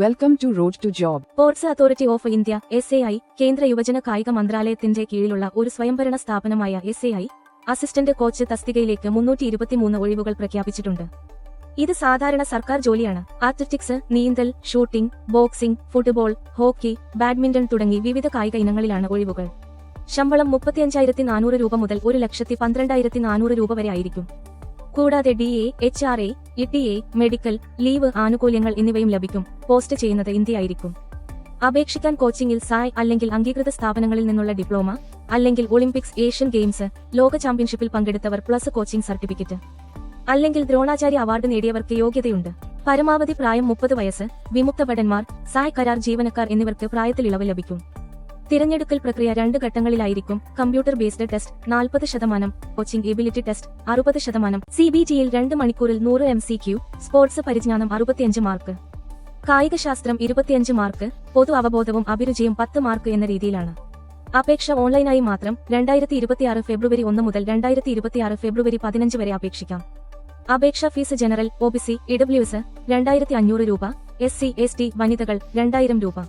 Welcome to road to job sports authority of India S A I കേന്ദ്ര യുവജന കായിക മന്ത്രാലയത്തിന്റെ കീഴിലുള്ള ഒരു സ്വയംഭരണ സ്ഥാപനമായ S A I assistant coach തസ്തികയിലേക്ക് മുന്നൂറ്റി ഇരുപത്തിമൂന്ന് ഒഴിവുകൾ പ്രഖ്യാപിച്ചിട്ടുണ്ട്. ഇത് സാധാരണ സർക്കാർ ജോലിയാണ്. അത്ലറ്റിക്സ് നീന്തൽ shooting boxing football hockey badminton തുടങ്ങി വിവിധ കായിക ഇനങ്ങളിലാണ് ഒഴിവുകൾ. ശമ്പളം മുപ്പത്തിയഞ്ചായിരത്തി നാനൂറ് രൂപ മുതൽ ഒരു ലക്ഷത്തി പന്ത്രണ്ടായിരത്തി നാനൂറ് രൂപ വരെ ആയിരിക്കും. കൂടാതെ D A H R A I T A medical leave ആനുകൂല്യങ്ങൾ എന്നിവയും ലഭിക്കും. പോസ്റ്റ് ചെയ്യുന്നത് ഇന്ത്യയായിരിക്കും. അപേക്ഷിക്കാൻ കോച്ചിങ്ങിൽ സായ് അല്ലെങ്കിൽ അംഗീകൃത സ്ഥാപനങ്ങളിൽ നിന്നുള്ള ഡിപ്ലോമ അല്ലെങ്കിൽ ഒളിമ്പിക്സ് ഏഷ്യൻ ഗെയിംസ് ലോക ചാമ്പ്യൻഷിപ്പിൽ പങ്കെടുത്തവർ പ്ലസ് കോച്ചിംഗ് സർട്ടിഫിക്കറ്റ്. അല്ലെങ്കിൽ ദ്രോണാചാര്യ അവാർഡ് നേടിയവർക്ക് യോഗ്യതയുണ്ട്. പരമാവധി പ്രായം മുപ്പത് വയസ്സ് വിമുക്ത ഭടന്മാർ സായ് കരാർ ജീവനക്കാർ എന്നിവർക്ക് പ്രായത്തിൽ ഇളവ് ലഭിക്കും. തിരഞ്ഞെടുക്കൽ പ്രക്രിയ രണ്ട് ഘട്ടങ്ങളിലായിരിക്കും. കമ്പ്യൂട്ടർ ബേസ്ഡ് ടെസ്റ്റ് നാൽപ്പത് ശതമാനം കോച്ചിംഗ് എബിലിറ്റി ടെസ്റ്റ് അറുപത് ശതമാനം സി ബി ടിയിൽ രണ്ട് മണിക്കൂറിൽ നൂറ് എം സി ക്യു സ്പോർട്സ് പരിജ്ഞാനം അറുപത്തിയഞ്ച് മാർക്ക്. കായികശാസ്ത്രം ഇരുപത്തിയഞ്ച് മാർക്ക് പൊതു അവബോധവും അഭിരുചിയും പത്ത് മാർക്ക് എന്ന രീതിയിലാണ്. അപേക്ഷ ഓൺലൈനായി മാത്രം രണ്ടായിരത്തി ഇരുപത്തിയാറ് ഫെബ്രുവരി ഒന്ന് മുതൽ രണ്ടായിരത്തി ഇരുപത്തിയാറ് ഫെബ്രുവരി പതിനഞ്ച് വരെ അപേക്ഷിക്കാം. അപേക്ഷാ fees general O B C S രണ്ടായിരത്തി അഞ്ഞൂറ് രൂപ എസ് സി എസ് ടി വനിതകൾ രണ്ടായിരം രൂപ.